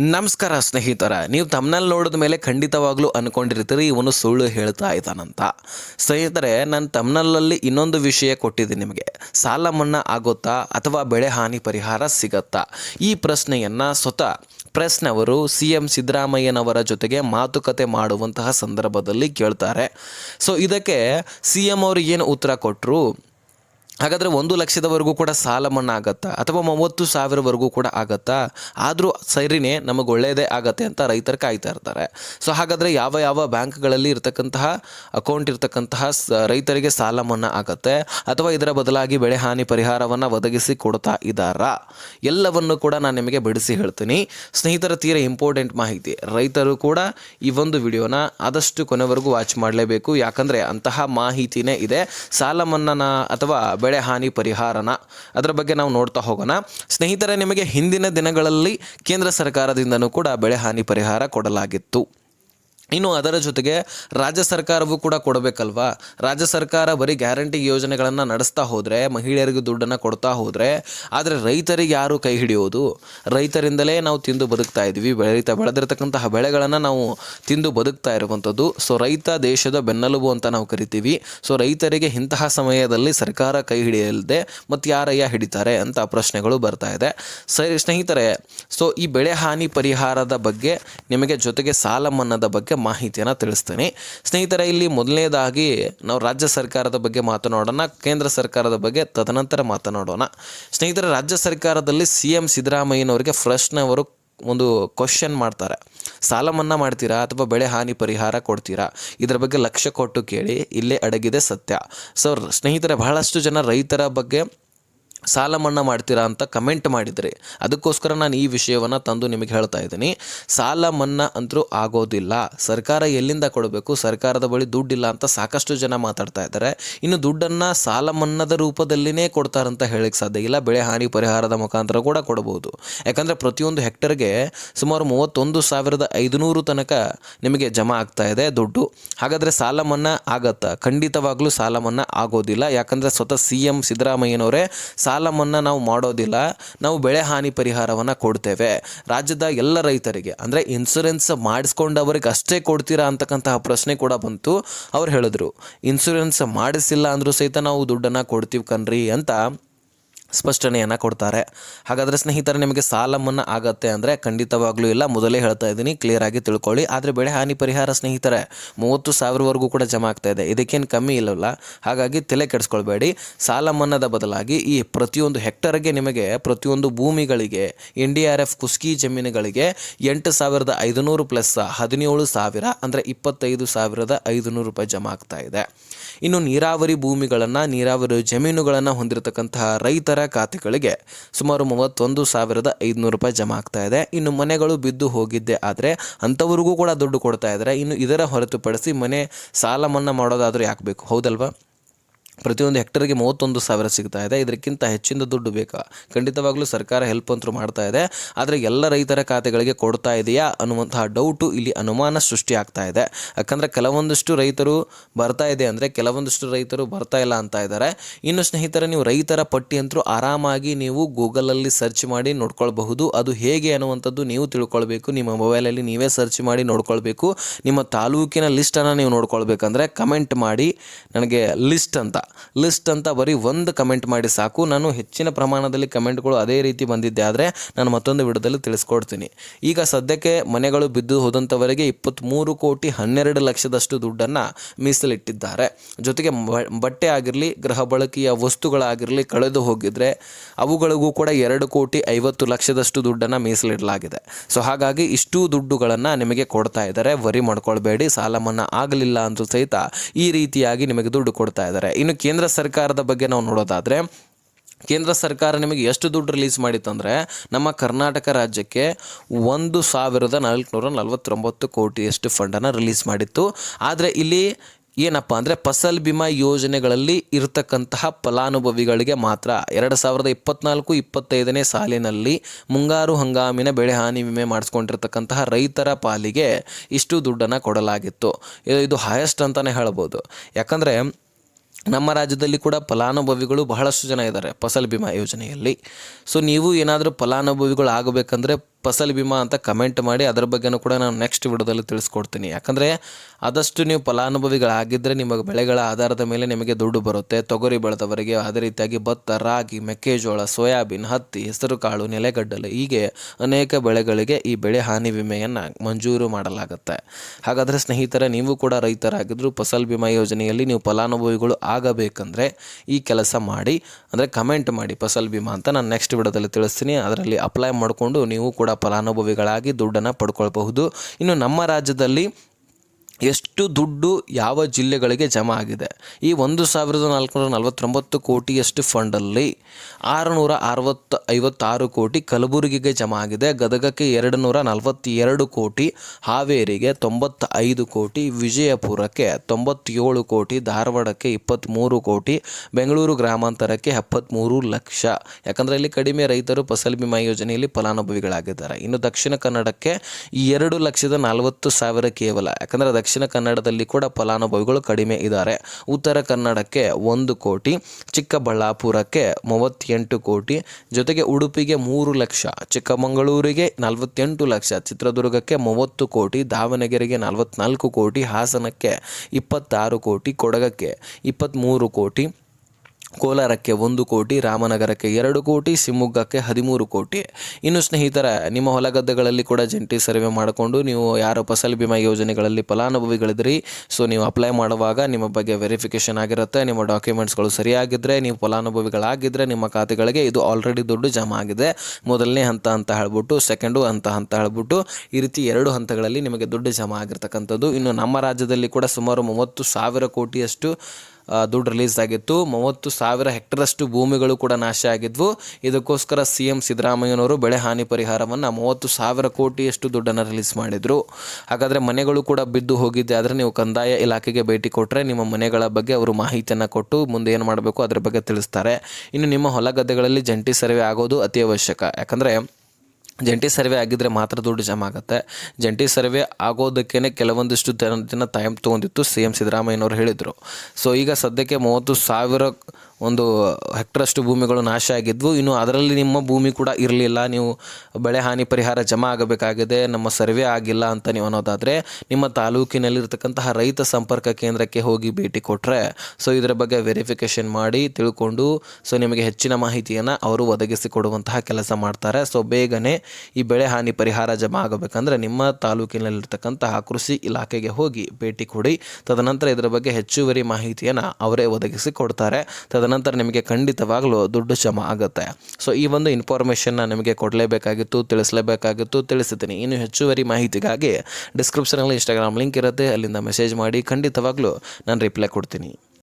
ನಮಸ್ಕಾರ ಸ್ನೇಹಿತರ, ನೀವು ತಮ್ಮನಲ್ಲಿ ನೋಡಿದ ಮೇಲೆ ಖಂಡಿತವಾಗ್ಲೂ ಅನ್ಕೊಂಡಿರ್ತೀರಿ, ಇವನು ಸುಳ್ಳು ಹೇಳ್ತಾ ಇದ್ದಾನಂತ. ಸ್ನೇಹಿತರೆ, ನಾನು ತಮ್ಮನಲ್ಲಲ್ಲಿ ಇನ್ನೊಂದು ವಿಷಯ ಕೊಟ್ಟಿದ್ದೀನಿ ನಿಮಗೆ. ಸಾಲ ಮನ್ನಾ ಆಗುತ್ತಾ ಅಥವಾ ಬೆಳೆ ಹಾನಿ ಪರಿಹಾರ ಸಿಗತ್ತಾ? ಈ ಪ್ರಶ್ನೆಯನ್ನು ಸ್ವತಃ ಪ್ರೆಸ್ನವರು ಸಿ ಎಂ ಸಿದ್ದರಾಮಯ್ಯನವರ ಜೊತೆಗೆ ಮಾತುಕತೆ ಮಾಡುವಂತಹ ಸಂದರ್ಭದಲ್ಲಿ ಕೇಳ್ತಾರೆ. ಸೊ, ಇದಕ್ಕೆ ಸಿ ಎಂ ಅವರು ಏನು ಉತ್ತರ ಕೊಟ್ಟರು ಹಾಗಾದರೆ ಒಂದು ಲಕ್ಷದವರೆಗೂ ಕೂಡ ಸಾಲ ಮನ್ನಾ ಆಗತ್ತಾ? ಅಥವಾ ಮೂವತ್ತು ಸಾವಿರವರೆಗೂ ಕೂಡ ಆಗತ್ತಾ? ಆದರೂ ಸರಿನೇ ನಮಗೆ ಒಳ್ಳೆಯದೇ ಆಗತ್ತೆ ಅಂತ ರೈತರು ಕಾಯ್ತಾ ಇರ್ತಾರೆ. ಸೊ ಹಾಗಾದರೆ ಯಾವ ಯಾವ ಬ್ಯಾಂಕ್ಗಳಲ್ಲಿ ಇರತಕ್ಕಂತಹ ಅಕೌಂಟ್ ಇರತಕ್ಕಂತಹ ರೈತರಿಗೆ ಸಾಲ ಮನ್ನಾ ಆಗತ್ತೆ? ಅಥವಾ ಇದರ ಬದಲಾಗಿ ಬೆಳೆ ಹಾನಿ ಪರಿಹಾರವನ್ನು ಒದಗಿಸಿ ಕೊಡ್ತಾ ಇದ್ದಾರಾ ಎಲ್ಲವನ್ನು ಕೂಡ ನಾನು ನಿಮಗೆ ಬಿಡಿಸಿ ಹೇಳ್ತೀನಿ. ಸ್ನೇಹಿತರ, ತೀರ ಇಂಪಾರ್ಟೆಂಟ್ ಮಾಹಿತಿ. ರೈತರು ಕೂಡ ಈ ಒಂದು ವಿಡಿಯೋನ ಆದಷ್ಟು ಕೊನೆವರೆಗೂ ವಾಚ್ ಮಾಡಲೇಬೇಕು. ಯಾಕಂದರೆ ಅಂತಹ ಮಾಹಿತಿನೇ ಇದೆ. ಸಾಲ ಮನ್ನಾನ ಅಥವಾ ಬೆಳೆ ಹಾನಿ ಪರಿಹಾರನ ಅದರ ಬಗ್ಗೆ ನಾವು ನೋಡ್ತಾ ಹೋಗೋಣ. ಸ್ನೇಹಿತರೆ, ನಿಮಗೆ ಹಿಂದಿನ ದಿನಗಳಲ್ಲಿ ಕೇಂದ್ರ ಸರ್ಕಾರದಿಂದನೂ ಕೂಡ ಬೆಳೆ ಹಾನಿ ಪರಿಹಾರ ಕೊಡಲಾಗಿತ್ತು. ಇನ್ನು ಅದರ ಜೊತೆಗೆ ರಾಜ್ಯ ಸರ್ಕಾರವೂ ಕೂಡ ಕೊಡಬೇಕಲ್ವಾ? ರಾಜ್ಯ ಸರ್ಕಾರ ಬರೀ ಗ್ಯಾರಂಟಿ ಯೋಜನೆಗಳನ್ನು ನಡೆಸ್ತಾ ಹೋದರೆ, ಮಹಿಳೆಯರಿಗೆ ದುಡ್ಡನ್ನು ಕೊಡ್ತಾ ಹೋದರೆ, ಆದರೆ ರೈತರಿಗೆ ಯಾರು ಕೈ ಹಿಡಿಯೋದು? ರೈತರಿಂದಲೇ ನಾವು ತಿಂದು ಬದುಕ್ತಾ ಇದ್ವಿ. ರೈತ ಬೆಳೆದಿರ್ತಕ್ಕಂತಹ ಬೆಳೆಗಳನ್ನು ನಾವು ತಿಂದು ಬದುಕ್ತಾ ಇರುವಂಥದ್ದು. ಸೊ ರೈತ ದೇಶದ ಬೆನ್ನೆಲುಬು ಅಂತ ನಾವು ಕರಿತೀವಿ. ಸೊ ರೈತರಿಗೆ ಇಂತಹ ಸಮಯದಲ್ಲಿ ಸರ್ಕಾರ ಕೈ ಹಿಡಿಯಲಿದೆ ಮತ್ತು ಯಾರಯ್ಯ ಹಿಡಿತಾರೆ ಅಂತ ಪ್ರಶ್ನೆಗಳು ಬರ್ತಾ ಇದೆ. ಸರಿ ಸ್ನೇಹಿತರೆ ಸೊ ಈ ಬೆಳೆ ಹಾನಿ ಪರಿಹಾರದ ಬಗ್ಗೆ ನಿಮಗೆ ಜೊತೆಗೆ ಸಾಲ ಮನ್ನಾದ ಬಗ್ಗೆ ಮಾಹಿತಿಯನ್ನು ತಿಳಿಸ್ತೀನಿ. ಸ್ನೇಹಿತರೆ, ಇಲ್ಲಿ ಮೊದಲನೇದಾಗಿ ನಾವು ರಾಜ್ಯ ಸರ್ಕಾರದ ಬಗ್ಗೆ ಮಾತನಾಡೋಣ, ಕೇಂದ್ರ ಸರ್ಕಾರದ ಬಗ್ಗೆ ತದನಂತರ ಮಾತನಾಡೋಣ. ಸ್ನೇಹಿತರೆ, ರಾಜ್ಯ ಸರ್ಕಾರದಲ್ಲಿ ಸಿ ಎಂ ಸಿದ್ದರಾಮಯ್ಯನವರಿಗೆ ಫ್ರೆಶ್ನವರು ಒಂದು ಕ್ವಶನ್ ಮಾಡ್ತಾರೆ. ಸಾಲ ಮನ್ನಾ ಮಾಡ್ತೀರಾ ಅಥವಾ ಬೆಳೆ ಹಾನಿ ಪರಿಹಾರ ಕೊಡ್ತೀರಾ? ಇದರ ಬಗ್ಗೆ ಲಕ್ಷ್ಯ ಕೊಟ್ಟು ಕೇಳಿ, ಇಲ್ಲೇ ಅಡಗಿದೆ ಸತ್ಯ. ಸೊ ಸ್ನೇಹಿತರೆ, ಬಹಳಷ್ಟು ಜನ ರೈತರ ಬಗ್ಗೆ ಸಾಲ ಮನ್ನಾ ಮಾಡ್ತೀರಾ ಅಂತ ಕಮೆಂಟ್ ಮಾಡಿದರೆ. ಅದಕ್ಕೋಸ್ಕರ ನಾನು ಈ ವಿಷಯವನ್ನು ತಂದು ನಿಮಗೆ ಹೇಳ್ತಾ ಇದ್ದೀನಿ. ಸಾಲ ಮನ್ನಾ ಅಂತರೂ ಆಗೋದಿಲ್ಲ. ಸರ್ಕಾರ ಎಲ್ಲಿಂದ ಕೊಡಬೇಕು? ಸರ್ಕಾರದ ಬಳಿ ದುಡ್ಡಿಲ್ಲ ಅಂತ ಸಾಕಷ್ಟು ಜನ ಮಾತಾಡ್ತಾ ಇದ್ದಾರೆ. ಇನ್ನು ದುಡ್ಡನ್ನು ಸಾಲ ಮನ್ನಾದ ರೂಪದಲ್ಲಿನೇ ಕೊಡ್ತಾರಂತ ಹೇಳಕ್ಕೆ ಸಾಧ್ಯ ಇಲ್ಲ. ಬೆಳೆ ಹಾನಿ ಪರಿಹಾರದ ಮುಖಾಂತರ ಕೂಡ ಕೊಡಬಹುದು ಯಾಕಂದರೆ ಪ್ರತಿಯೊಂದು ಹೆಕ್ಟರ್ಗೆ ಸುಮಾರು ಮೂವತ್ತೊಂದು ಸಾವಿರದ ಐದುನೂರು ತನಕ ನಿಮಗೆ ಜಮಾ ಆಗ್ತಾ ಇದೆ ದುಡ್ಡು. ಹಾಗಾದರೆ ಸಾಲ ಮನ್ನಾ ಆಗತ್ತಾ? ಖಂಡಿತವಾಗ್ಲೂ ಸಾಲ ಮನ್ನಾ ಆಗೋದಿಲ್ಲ. ಯಾಕಂದರೆ ಸ್ವತಃ ಸಿ ಎಂ ಸಿದ್ದರಾಮಯ್ಯನವರೇ ಸಾಲ ಮನ್ನಾ ನಾವು ಮಾಡೋದಿಲ್ಲ, ನಾವು ಬೆಳೆ ಹಾನಿ ಪರಿಹಾರವನ್ನು ಕೊಡ್ತೇವೆ. ರಾಜ್ಯದ ಎಲ್ಲ ರೈತರಿಗೆ, ಅಂದರೆ ಇನ್ಸೂರೆನ್ಸ್ ಮಾಡಿಸ್ಕೊಂಡವರಿಗೆ ಅಷ್ಟೇ ಕೊಡ್ತೀರಾ ಅಂತಕ್ಕಂತಹ ಪ್ರಶ್ನೆ ಕೂಡ ಬಂತು. ಅವ್ರು ಹೇಳಿದ್ರು ಇನ್ಸೂರೆನ್ಸ್ ಮಾಡಿಸಿಲ್ಲ ಅಂದರೂ ಸಹಿತ ನಾವು ದುಡ್ಡನ್ನು ಕೊಡ್ತೀವಿ ಕಣ್ರಿ ಅಂತ. ಸ್ಪಷ್ಟನೆಯನ್ನು ಕೊಡ್ತಾರೆ. ಹಾಗಾದರೆ ಸ್ನೇಹಿತರೆ, ನಿಮಗೆ ಸಾಲ ಮನ್ನಾ ಆಗತ್ತೆ ಅಂದರೆ ಖಂಡಿತವಾಗ್ಲೂ ಇಲ್ಲ. ಮೊದಲೇ ಹೇಳ್ತಾ ಇದ್ದೀನಿ ಕ್ಲಿಯರಾಗಿ ತಿಳ್ಕೊಳ್ಳಿ. ಆದರೆ ಬೆಳೆ ಹಾನಿ ಪರಿಹಾರ ಸ್ನೇಹಿತರೆ, ಮೂವತ್ತು ಸಾವಿರವರೆಗೂ ಕೂಡ ಜಮಾ ಆಗ್ತಾ ಇದೆ. ಇದಕ್ಕೇನು ಕಮ್ಮಿ ಇಲ್ಲವಲ್ಲ ಹಾಗಾಗಿ ತಲೆ ಕೆಡಿಸ್ಕೊಳ್ಬೇಡಿ. ಸಾಲ ಮನ್ನಾದ ಬದಲಾಗಿ ಈ ಪ್ರತಿಯೊಂದು ಹೆಕ್ಟರ್ಗೆ ನಿಮಗೆ ಪ್ರತಿಯೊಂದು ಭೂಮಿಗಳಿಗೆ, ಎನ್ ಡಿ ಆರ್ ಎಫ್ ಕುಸ್ಕಿ ಜಮೀನುಗಳಿಗೆ ಎಂಟು ಸಾವಿರದ ಐದುನೂರು ಪ್ಲಸ್ ಹದಿನೇಳು ಸಾವಿರ ಅಂದರೆ ಇಪ್ಪತ್ತೈದು ಸಾವಿರದ ಐದುನೂರು ರೂಪಾಯಿ ಜಮಾ ಆಗ್ತಾ ಇದೆ. ಇನ್ನು ನೀರಾವರಿ ಭೂಮಿಗಳನ್ನು, ನೀರಾವರಿ ಜಮೀನುಗಳನ್ನು ಹೊಂದಿರತಕ್ಕಂತಹ ರೈತರ ಖಾತೆಗಳಿಗೆ ಸುಮಾರು ಮೂವತ್ತೊಂದು ಸಾವಿರದ ಐದುನೂರು ರೂಪಾಯಿ ಜಮಾ ಆಗ್ತಾ ಇದೆ. ಇನ್ನು ಮನೆಗಳು ಬಿದ್ದು ಹೋಗಿದ್ದೆ ಆದರೆ ಅಂಥವ್ರಿಗೂ ಕೂಡ ದುಡ್ಡು ಕೊಡ್ತಾ ಇದ್ದಾರೆ ಇನ್ನು ಇದರ ಹೊರತುಪಡಿಸಿ ಮನೆ ಸಾಲ ಮನ್ನಾ ಮಾಡೋದಾದರೂ ಯಾಕೆ ಬೇಕು? ಹೌದಲ್ವಾ? ಪ್ರತಿಯೊಂದು ಹೆಕ್ಟರ್ಗೆ ಮೂವತ್ತೊಂದು ಸಾವಿರ ಸಿಗ್ತಾ ಇದೆ. ಇದಕ್ಕಿಂತ ಹೆಚ್ಚಿನ ದುಡ್ಡು ಬೇಕಾ? ಖಂಡಿತವಾಗ್ಲೂ ಸರ್ಕಾರ ಹೆಲ್ಪ್ ಅಂತೂ ಮಾಡ್ತಾ ಇದೆ. ಆದರೆ ಎಲ್ಲ ರೈತರ ಖಾತೆಗಳಿಗೆ ಕೊಡ್ತಾ ಇದೆಯಾ? ಅನ್ನುವಂತಹ ಡೌಟು ಇಲ್ಲಿ ಅನುಮಾನ ಸೃಷ್ಟಿ ಆಗ್ತಾ ಇದೆ. ಯಾಕಂದರೆ ಕೆಲವೊಂದಷ್ಟು ರೈತರು ಬರ್ತಾ ಇದೆ ಅಂದರೆ ಕೆಲವೊಂದಷ್ಟು ರೈತರು ಬರ್ತಾ ಇಲ್ಲ ಅಂತ ಇದ್ದಾರೆ. ಇನ್ನು ಸ್ನೇಹಿತರೆ, ನೀವು ರೈತರ ಪಟ್ಟಿ ಅಂತೂ ಆರಾಮಾಗಿ ನೀವು ಗೂಗಲಲ್ಲಿ ಸರ್ಚ್ ಮಾಡಿ ನೋಡ್ಕೊಳ್ಬಹುದು. ಅದು ಹೇಗೆ ಅನ್ನುವಂಥದ್ದು ನೀವು ತಿಳ್ಕೊಳ್ಬೇಕು. ನಿಮ್ಮ ಮೊಬೈಲಲ್ಲಿ ನೀವೇ ಸರ್ಚ್ ಮಾಡಿ ನೋಡ್ಕೊಳ್ಬೇಕು. ನಿಮ್ಮ ತಾಲೂಕಿನ ಲಿಸ್ಟನ್ನು ನೀವು ನೋಡ್ಕೊಳ್ಬೇಕಂದ್ರೆ ಕಮೆಂಟ್ ಮಾಡಿ. ನನಗೆ ಲಿಸ್ಟ್ ಅಂತ. ಲಿಸ್ಟ್ ಅಂತ ಬರೀ ಒಂದು ಕಮೆಂಟ್ ಮಾಡಿ ಸಾಕು. ನಾನು ಹೆಚ್ಚಿನ ಪ್ರಮಾಣದಲ್ಲಿ ಕಮೆಂಟ್ಗಳು ಅದೇ ರೀತಿ ಬಂದಿದ್ದೆ ಆದರೆ ನಾನು ಮತ್ತೊಂದು ವಿಡಿಯೋದಲ್ಲಿ ತಿಳಿಸ್ಕೊಡ್ತೀನಿ. ಈಗ ಸದ್ಯಕ್ಕೆ ಮನೆಗಳು ಬಿದ್ದು ಹೋದಂಥವರೆಗೆ ಇಪ್ಪತ್ತ್ಮೂರು ಕೋಟಿ ಹನ್ನೆರಡು ಲಕ್ಷದಷ್ಟು ದುಡ್ಡನ್ನು ಮೀಸಲಿಟ್ಟಿದ್ದಾರೆ. ಜೊತೆಗೆ ಬಟ್ಟೆ ಆಗಿರಲಿ, ಗೃಹ ಬಳಕೆಯ ವಸ್ತುಗಳಾಗಿರಲಿ ಕಳೆದು ಹೋಗಿದ್ರೆ ಅವುಗಳಿಗೂ ಕೂಡ ಎರಡು ಕೋಟಿ ಐವತ್ತು ಲಕ್ಷದಷ್ಟು ದುಡ್ಡನ್ನು ಮೀಸಲಿಡಲಾಗಿದೆ. ಸೊ ಹಾಗಾಗಿ ಇಷ್ಟು ದುಡ್ಡುಗಳನ್ನು ನಿಮಗೆ ಕೊಡ್ತಾ ಇದ್ದಾರೆ. ವರಿ ಮಾಡ್ಕೊಳ್ಬೇಡಿ, ಸಾಲ ಮನ್ನಾ ಆಗಲಿಲ್ಲ ಅಂತ ಸಹಿತ ಈ ರೀತಿಯಾಗಿ ನಿಮಗೆ ದುಡ್ಡು ಕೊಡ್ತಾ ಇದ್ದಾರೆ. ಇನ್ನು ಕೇಂದ್ರ ಸರ್ಕಾರದ ಬಗ್ಗೆ ನಾವು ನೋಡೋದಾದರೆ, ಕೇಂದ್ರ ಸರ್ಕಾರ ನಿಮಗೆ ಎಷ್ಟು ದುಡ್ಡು ರಿಲೀಸ್ ಮಾಡಿತ್ತಂದರೆ, ನಮ್ಮ ಕರ್ನಾಟಕ ರಾಜ್ಯಕ್ಕೆ ಒಂದು ಸಾವಿರದ ನಾಲ್ಕುನೂರ ನಲವತ್ತೊಂಬತ್ತು ಕೋಟಿಯಷ್ಟು ಫಂಡನ್ನು ರಿಲೀಸ್ ಮಾಡಿತ್ತು. ಆದರೆ ಇಲ್ಲಿ ಏನಪ್ಪ ಅಂದರೆ ಫಸಲ್ ಬಿಮಾ ಯೋಜನೆಗಳಲ್ಲಿ ಇರತಕ್ಕಂತಹ ಫಲಾನುಭವಿಗಳಿಗೆ ಮಾತ್ರ ಎರಡು ಸಾವಿರದ ಇಪ್ಪತ್ನಾಲ್ಕು, ಇಪ್ಪತ್ತೈದನೇ ಸಾಲಿನಲ್ಲಿ ಮುಂಗಾರು ಹಂಗಾಮಿನ ಬೆಳೆ ಹಾನಿ ವಿಮೆ ಮಾಡಿಸ್ಕೊಂಡಿರ್ತಕ್ಕಂತಹ ರೈತರ ಪಾಲಿಗೆ ಇಷ್ಟು ದುಡ್ಡನ್ನು ಕೊಡಲಾಗಿತ್ತು. ಇದು ಹೈಯೆಸ್ಟ್ ಅಂತಲೇ ಹೇಳ್ಬೋದು. ಯಾಕಂದರೆ ನಮ್ಮ ರಾಜ್ಯದಲ್ಲಿ ಕೂಡ ಫಲಾನುಭವಿಗಳು ಬಹಳಷ್ಟು ಜನ ಇದ್ದಾರೆ ಫಸಲ್ ಬಿಮಾ ಯೋಜನೆಯಲ್ಲಿ. ಸೊ ನೀವು ಏನಾದರೂ ಫಲಾನುಭವಿಗಳು ಆಗಬೇಕಂದ್ರೆ ಫಸಲ್ ಬಿಮಾ ಅಂತ ಕಮೆಂಟ್ ಮಾಡಿ ಅದರ ಬಗ್ಗೆನೂ ಕೂಡ ನಾನು ನೆಕ್ಸ್ಟ್ ವಿಡಿಯೋದಲ್ಲಿ ತಿಳಿಸ್ಕೊಡ್ತೀನಿ. ಯಾಕಂದರೆ ಆದಷ್ಟು ನೀವು ಫಲಾನುಭವಿಗಳಾಗಿದ್ದರೆ ನಿಮಗೆ ಬೆಳೆಗಳ ಆಧಾರದ ಮೇಲೆ ನಿಮಗೆ ದುಡ್ಡು ಬರುತ್ತೆ. ತೊಗರಿ ಬೆಳೆದವರಿಗೆ ಅದೇ ರೀತಿಯಾಗಿ ಭತ್ತ, ರಾಗಿ, ಮೆಕ್ಕೆಜೋಳ, ಸೋಯಾಬೀನ್, ಹತ್ತಿ ಹೆಸರುಕಾಳು ನೆಲೆಗಡ್ಡಲು ಹೀಗೆ ಅನೇಕ ಬೆಳೆಗಳಿಗೆ ಈ ಬೆಳೆ ಹಾನಿ ವಿಮೆಯನ್ನು ಮಂಜೂರು ಮಾಡಲಾಗುತ್ತೆ. ಹಾಗಾದರೆ ಸ್ನೇಹಿತರೆ, ನೀವು ಕೂಡ ರೈತರಾಗಿದ್ದರೂ ಫಸಲ್ ಬಿಮಾ ಯೋಜನೆಯಲ್ಲಿ ನೀವು ಫಲಾನುಭವಿಗಳು ಆಗಬೇಕಂದ್ರೆ ಈ ಕೆಲಸ ಮಾಡಿ, ಅಂದರೆ ಕಮೆಂಟ್ ಮಾಡಿ ಫಸಲ್ ಬಿಮಾ ಅಂತ ನಾನು ನೆಕ್ಸ್ಟ್ ವಿಡಿಯೋದಲ್ಲಿ ತಿಳಿಸ್ತೀನಿ. ಅದರಲ್ಲಿ ಅಪ್ಲೈ ಮಾಡಿಕೊಂಡು ನೀವು ಕೂಡ ಫಲಾನುಭವಿಗಳಾಗಿ ದುಡ್ಡನ್ನು ಪಡ್ಕೊಳ್ಬಹುದು. ಇನ್ನು ನಮ್ಮ ರಾಜ್ಯದಲ್ಲಿ ಎಷ್ಟು ದುಡ್ಡು ಯಾವ ಜಿಲ್ಲೆಗಳಿಗೆ ಜಮಾ ಆಗಿದೆ? ಈ ಒಂದು ಸಾವಿರದ ನಾಲ್ಕುನೂರ ನಲವತ್ತೊಂಬತ್ತು ಕೋಟಿಯಷ್ಟು ಫಂಡಲ್ಲಿ ಆರುನೂರ ಅರವತ್ತು ಐವತ್ತಾರು ಕೋಟಿ ಕಲಬುರಗಿಗೆ ಜಮಾ ಆಗಿದೆ. ಗದಗಕ್ಕೆ ಎರಡು ನೂರ ನಲವತ್ತೆರಡು ಕೋಟಿ, ಹಾವೇರಿಗೆ ತೊಂಬತ್ತೈದು ಕೋಟಿ, ವಿಜಯಪುರಕ್ಕೆ ತೊಂಬತ್ತೇಳು ಕೋಟಿ, ಧಾರವಾಡಕ್ಕೆ ಇಪ್ಪತ್ತ್ಮೂರು ಕೋಟಿ, ಬೆಂಗಳೂರು ಗ್ರಾಮಾಂತರಕ್ಕೆ ಎಪ್ಪತ್ತ್ಮೂರು ಲಕ್ಷ. ಯಾಕಂದರೆ ಇಲ್ಲಿ ಕಡಿಮೆ ರೈತರು ಫಸಲ್ ಬಿಮಾ ಯೋಜನೆಯಲ್ಲಿ ಫಲಾನುಭವಿಗಳಾಗಿದ್ದಾರೆ. ಇನ್ನು ದಕ್ಷಿಣ ಕನ್ನಡಕ್ಕೆ ಎರಡು ಲಕ್ಷದ ನಲವತ್ತು ಸಾವಿರ ಕೇವಲ. ಯಾಕಂದರೆ ದಕ್ಷಿಣ ಕನ್ನಡದಲ್ಲಿ ಕೂಡ ಫಲಾನುಭವಿಗಳು ಕಡಿಮೆ ಇದ್ದಾರೆ. ಉತ್ತರ ಕನ್ನಡಕ್ಕೆ ಒಂದು ಕೋಟಿ, ಚಿಕ್ಕಬಳ್ಳಾಪುರಕ್ಕೆ ಮೂವತ್ತೆಂಟು ಕೋಟಿ, ಜೊತೆಗೆ ಉಡುಪಿಗೆ ಮೂರು ಲಕ್ಷ, ಚಿಕ್ಕಮಗಳೂರಿಗೆ ನಲವತ್ತೆಂಟು ಲಕ್ಷ, ಚಿತ್ರದುರ್ಗಕ್ಕೆ ಮೂವತ್ತು ಕೋಟಿ, ದಾವಣಗೆರೆಗೆ ನಲವತ್ನಾಲ್ಕು ಕೋಟಿ, ಹಾಸನಕ್ಕೆ ಇಪ್ಪತ್ತಾರು ಕೋಟಿ, ಕೊಡಗಕ್ಕೆ ಇಪ್ಪತ್ತ್ಮೂರು ಕೋಟಿ ಕೋಲಾರಕ್ಕೆ ಒಂದು ಕೋಟಿ, ರಾಮನಗರಕ್ಕೆ ಎರಡು ಕೋಟಿ, ಶಿವಮೊಗ್ಗಕ್ಕೆ ಹದಿಮೂರು ಕೋಟಿ. ಇನ್ನು ಸ್ನೇಹಿತರ, ನಿಮ್ಮ ಹೊಲಗದ್ದೆಗಳಲ್ಲಿ ಕೂಡ ಜಂಟಿ ಸರ್ವೆ ಮಾಡಿಕೊಂಡು ನೀವು ಯಾರು ಫಸಲ್ ಬಿಮಾ ಯೋಜನೆಗಳಲ್ಲಿ ಫಲಾನುಭವಿಗಳಿದ್ರಿ ಸೊ ನೀವು ಅಪ್ಲೈ ಮಾಡುವಾಗ ನಿಮ್ಮ ಬಗ್ಗೆ ವೆರಿಫಿಕೇಷನ್ ಆಗಿರುತ್ತೆ, ನಿಮ್ಮ ಡಾಕ್ಯುಮೆಂಟ್ಸ್ಗಳು ಸರಿಯಾಗಿದ್ದರೆ ನೀವು ಫಲಾನುಭವಿಗಳಾಗಿದ್ದರೆ ನಿಮ್ಮ ಖಾತೆಗಳಿಗೆ ಇದು ಆಲ್ರೆಡಿ ದುಡ್ಡು ಜಮಾ ಆಗಿದೆ. ಮೊದಲನೇ ಹಂತ ಅಂತ ಹೇಳ್ಬಿಟ್ಟು ಸೆಕೆಂಡು ಹಂತ ಅಂತ ಹೇಳ್ಬಿಟ್ಟು, ಈ ರೀತಿ ಎರಡು ಹಂತಗಳಲ್ಲಿ ನಿಮಗೆ ದುಡ್ಡು ಜಮಾ ಆಗಿರ್ತಕ್ಕಂಥದ್ದು. ಇನ್ನು ನಮ್ಮ ರಾಜ್ಯದಲ್ಲಿ ಕೂಡ ಸುಮಾರು ಮೂವತ್ತು ಸಾವಿರ ಕೋಟಿಯಷ್ಟು ದುಡ್ಡು ರಿಲೀಸ್ ಆಗಿತ್ತು. ಮೂವತ್ತು ಸಾವಿರ ಹೆಕ್ಟರಷ್ಟು ಭೂಮಿಗಳು ಕೂಡ ನಾಶ ಆಗಿದ್ವು. ಇದಕ್ಕೋಸ್ಕರ ಸಿ ಎಂ ಸಿದ್ದರಾಮಯ್ಯನವರು ಬೆಳೆ ಹಾನಿ ಪರಿಹಾರವನ್ನು ಮೂವತ್ತು ಸಾವಿರ ಕೋಟಿಯಷ್ಟು ದುಡ್ಡನ್ನು ರಿಲೀಸ್ ಮಾಡಿದರು. ಹಾಗಾದರೆ ಮನೆಗಳು ಕೂಡ ಬಿದ್ದು ಹೋಗಿದ್ದೆ ಆದರೆ ನೀವು ಕಂದಾಯ ಇಲಾಖೆಗೆ ಭೇಟಿ ಕೊಟ್ಟರೆ ನಿಮ್ಮ ಮನೆಗಳ ಬಗ್ಗೆ ಅವರು ಮಾಹಿತಿಯನ್ನು ಕೊಟ್ಟು ಮುಂದೆ ಏನು ಮಾಡಬೇಕು ಅದರ ಬಗ್ಗೆ ತಿಳಿಸ್ತಾರೆ. ಇನ್ನು ನಿಮ್ಮ ಹೊಲ ಗದ್ದೆಗಳಲ್ಲಿ ಜಂಟಿ ಸರ್ವೆ ಆಗೋದು ಅತಿ ಅವಶ್ಯಕ. ಯಾಕಂದರೆ ಜಂಟಿ ಸರ್ವೆ ಆಗಿದ್ದರೆ ಮಾತ್ರ ದುಡ್ಡು ಜಮಾ ಆಗುತ್ತೆ. ಜಂಟಿ ಸರ್ವೆ ಆಗೋದಕ್ಕೇ ಕೆಲವೊಂದಿಷ್ಟು ದಿನ ಟೈಮ್ ತೊಗೊಂಡಿತ್ತು, ಸಿ ಎಂ ಸಿದ್ದರಾಮಯ್ಯನವರು ಹೇಳಿದರು. ಸೊ ಈಗ ಸದ್ಯಕ್ಕೆ ಮೂವತ್ತು ಸಾವಿರ ಒಂದು ಹೆಕ್ಟರಷ್ಟು ಭೂಮಿಗಳು ನಾಶ ಆಗಿದ್ವು. ಇನ್ನು ಅದರಲ್ಲಿ ನಿಮ್ಮ ಭೂಮಿ ಕೂಡ ಇರಲಿಲ್ಲ. ನೀವು ಬೆಳೆ ಹಾನಿ ಪರಿಹಾರ ಜಮಾ ಆಗಬೇಕಾಗಿದೆ. ನಮ್ಮ ಸರ್ವೆ ಆಗಿಲ್ಲ ಅಂತ ನೀವು ಅನ್ನೋದಾದರೆ ನಿಮ್ಮ ತಾಲೂಕಿನಲ್ಲಿರ್ತಕ್ಕಂತಹ ರೈತ ಸಂಪರ್ಕ ಕೇಂದ್ರಕ್ಕೆ ಹೋಗಿ ಭೇಟಿ ಕೊಟ್ಟರೆ ಸೊ ಇದರ ಬಗ್ಗೆ ವೆರಿಫಿಕೇಷನ್ ಮಾಡಿ ತಿಳ್ಕೊಂಡು ಸೊ ನಿಮಗೆ ಹೆಚ್ಚಿನ ಮಾಹಿತಿಯನ್ನು ಅವರು ಒದಗಿಸಿ ಕೊಡುವಂತಹ ಕೆಲಸ ಮಾಡ್ತಾರೆ. ಸೊ ಬೇಗನೆ ಈ ಬೆಳೆ ಹಾನಿ ಪರಿಹಾರ ಜಮಾ ಆಗಬೇಕಂದ್ರೆ ನಿಮ್ಮ ತಾಲೂಕಿನಲ್ಲಿರ್ತಕ್ಕಂತಹ ಕೃಷಿ ಇಲಾಖೆಗೆ ಹೋಗಿ ಭೇಟಿ ಕೊಡಿ. ತದನಂತರ ಇದರ ಬಗ್ಗೆ ಹೆಚ್ಚುವರಿ ಮಾಹಿತಿಯನ್ನು ಅವರೇ ಒದಗಿಸಿ ಕೊಡ್ತಾರೆ. ತದನಂತರ ನಿಮಗೆ ಖಂಡಿತವಾಗಲೂ ದುಡ್ಡು ಜಮಾ ಆಗುತ್ತೆ. ಸೊ ಈ ಒಂದು ಇನ್ಫಾರ್ಮೇಷನ್ನ ನಿಮಗೆ ಕೊಡಲೇಬೇಕಾಗಿತ್ತು, ತಿಳಿಸಲೇಬೇಕಾಗಿತ್ತು ತಿಳಿಸಿದ್ದೀನಿ ಇನ್ನು ಹೆಚ್ಚುವರಿ ಮಾಹಿತಿಗಾಗಿ ಡಿಸ್ಕ್ರಿಪ್ಷನಲ್ಲಿ ಇನ್ಸ್ಟಾಗ್ರಾಮ್ ಲಿಂಕ್ ಇರುತ್ತೆ. ಅಲ್ಲಿಂದ ಮೆಸೇಜ್ ಮಾಡಿ ಖಂಡಿತವಾಗ್ಲೂ ನಾನು ರಿಪ್ಲೈ ಕೊಡ್ತೀನಿ.